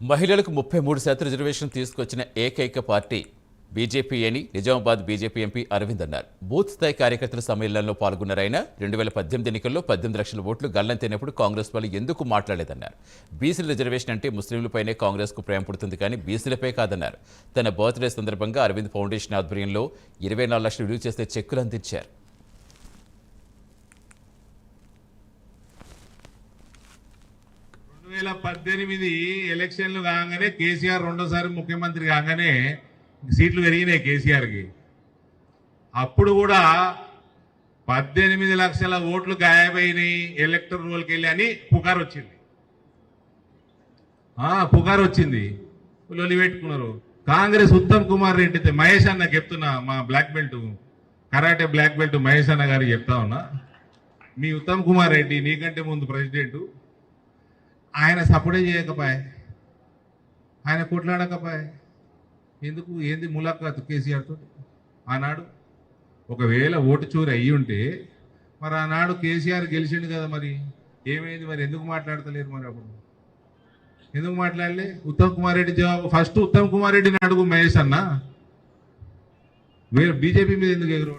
మహిళలకు ముప్పై మూడు శాతం రిజర్వేషన్ తీసుకొచ్చిన ఏకైక పార్టీ బీజేపీ అని నిజామాబాద్ బీజేపీ ఎంపీ అరవింద్ అన్నారు. బూత్ స్థాయి కార్యకర్తల సమ్మేళనంలో పాల్గొన్నారైనా రెండు వేల పద్దెనిమిది ఎన్నికల్లో పద్దెనిమిది లక్షల ఓట్లు గల్లంతైనప్పుడు కాంగ్రెస్ వాళ్ళు ఎందుకు మాట్లాడలేదన్నారు. బీసీల రిజర్వేషన్ అంటే ముస్లింలపైనే కాంగ్రెస్కు ప్రేమ పుడుతుంది కానీ బీసీలపై కాదన్నారు. తన బర్త్డే సందర్భంగా అరవింద్ ఫౌండేషన్ ఆధ్వర్యంలో ఇరవై నాలుగు లక్షలు విలువ చేసే చెక్కులు అందించారు. వేల పద్దెనిమిది ఎలక్షన్లు కాగానే కేసీఆర్ రెండోసారి ముఖ్యమంత్రి కాగానే సీట్లు పెరిగినాయి కేసీఆర్కి. అప్పుడు కూడా పద్దెనిమిది లక్షల ఓట్లు గాయమైనాయి ఎలక్టర్ రోల్కి వెళ్ళి అని పుకారు వచ్చింది. ఆ, పుకారు వచ్చింది. లొలి పెట్టుకున్నారు. కాంగ్రెస్ ఉత్తమ్ కుమార్ రెడ్డి మహేష్ అన్న చెప్తున్నా మా black belt karate black belt Mahesh అన్న గారికి చెప్తా ఉన్నా. మీ ఉత్తమ్ కుమార్ రెడ్డి నీకంటే ముందు ప్రెసిడెంట్. ఆయన సపోర్టే చేయకపోయే. ఆయన కొట్లాడకపోయే. ఎందుకు? ఏంది ములాఖాత్ కేసీఆర్తో ఆనాడు ఒకవేళ ఓటు చూరు అయ్యి ఉంటే మరి ఆనాడు కేసీఆర్ గెలిచిండు కదా మరి. ఏమైంది మరి? ఎందుకు మాట్లాడతలేరు మరి అప్పుడు? ఎందుకు మాట్లాడలే? ఉత్తమ్ కుమార్ రెడ్డి జవాబు ఫస్ట్ ఉత్తమ్ కుమార్ రెడ్డిని అడుగు మహేష్ అన్న. వేరే బీజేపీ మీద ఎందుకు ఎగురు